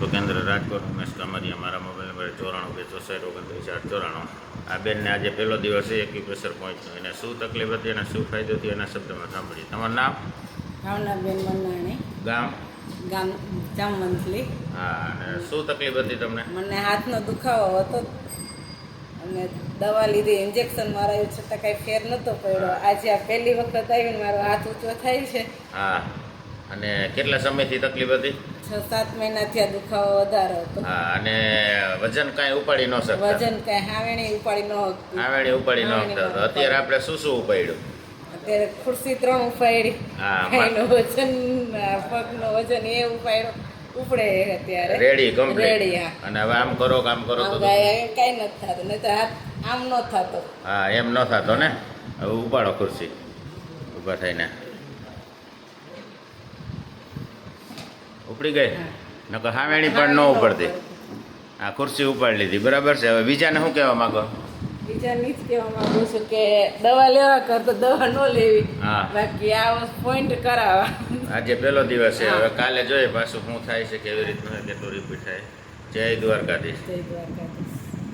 તો કેન્દ્ર રાજકોટ ઉમેશ કામરિયા મારા મોબાઈલ નંબર ચોરાણું બે ચોસઠ ઓગણત્રીસ આઠ ચોરાણું. આ બેનને આજે પહેલો દિવસ છે એક્યુપ્રેશર પહોંચ્યો એને શું તકલીફ હતી અને શું ફાયદો થયો એના શબ્દમાં સાંભળીએ. તમારું નામ? ભાવનાબેન મનાણી ગામ? ગામ જામવંથલી હા અને શું તકલીફ હતી તમને? મને હાથનો દુખાવો હતો. અને દવા લીધી ઇન્જેક્શન મારાયું છતાં કાંઈ ફેર નહોતો પડ્યો. આજે આ પહેલી વખત આવીને મારો હાથ ઊંચો થાય છે. હા અને કેટલા સમયથી તકલીફ હતી? છ સાત મહિનાથી આ દુખાવો વધારે હતો. હા અને વજન કાંઈ ઉપાડી ન શકતા. વજન કાંઈ હાવેણી ઉપાડી ન હતું આવેણી ઉપાડી ન શકતા. અત્યારે આપણે શું શું ઉપાડ્યું? અત્યારે ખુરશી ત્રણ ઉપાડી. હા, કાંઈનો વજન પગનો વજન એ ઉપાડ્યો. ઉપડે અત્યારે. રેડી કમ્પ્લીટ રેડી હા. અને હવે આમ કરો કામ કરો તો કાંઈ કાંઈ નથી થતું. નહીં તો હાથ આમ ન થતો. હા એમ ન થતો ને? હવે ઉપાડો ખુરશી. ઊભા થઈને. ઉપડી ગઈ. નકર હામેણી પણ ન ઉપડતી. આ ખુરશી ઉપાડી લીધી. બરાબર છે? હવે બીજાને શું કહેવા માંગો? બીજાને જ કહેવા માંગુ છું કે દવા લેવા કર તો દવા ન લેવી. હા. બાકી આ પોઈન્ટ કરાવવા. આજે પહેલો દિવસ છે. હવે કાલે જોઈએ પાછું શું થાય છે કેવી રીતનું કેટલું રિપીટ થાય. જય દ્વારકાધીશ. જય દ્વારકાધીશ.